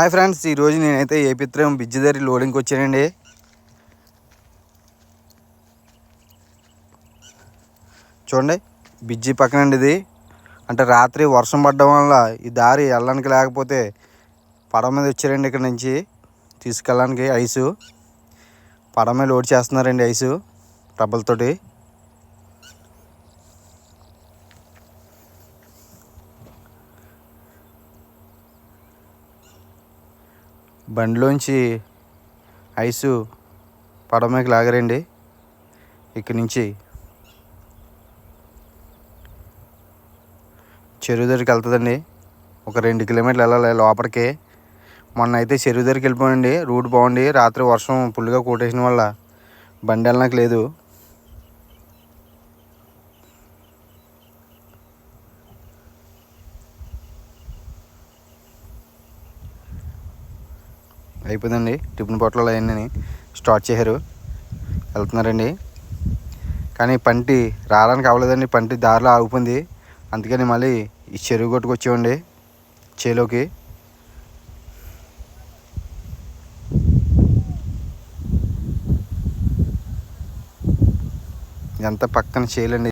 Hi friends ఈరోజు నేనైతే ఏపిత్రం బిజ్జిదారి లోడింగ్కి వచ్చానండి. చూడండి బిజ్జి పక్కనండి ఇది. అంటే రాత్రి వర్షం పడడం వల్ల ఈ దారి వెళ్ళడానికి లేకపోతే పడవ మీద వచ్చారండి ఇక్కడ నుంచి. తీసుకెళ్ళడానికి ఐసు. పడవ మీద లోడ్ చేస్తున్నారండి ఐసు డబ్బులతోటి బండిలోంచి ఐసు పడవ మీదకి లాగారండి. ఇక్కడి నుంచి చెరువు దగ్గరికి వెళ్తుందండి. ఒక రెండు కిలోమీటర్లు వెళ్ళాలి లోపలికి. మొన్న అయితే చెరువు దగ్గరికి వెళ్ళిపోయండి రూట్ బాగుండి రాత్రి వర్షం ఫుల్గా కొట్టేసిన వల్ల బండి వెళ్ళడానికి లేదు అయిపోయిందండి. టిఫిన్ పొట్లాలు అవన్నీ స్టార్ట్ చేశారు. వెళ్తున్నారండి. కానీ పంటి రావడానికి అవ్వలేదండి. పంటి దారిలో ఆగిపోయింది. అందుకని మళ్ళీ ఈ చెరువు కొట్టుకొచ్చామండి చేలోకి. ఇదంతా పక్కన చేలండి.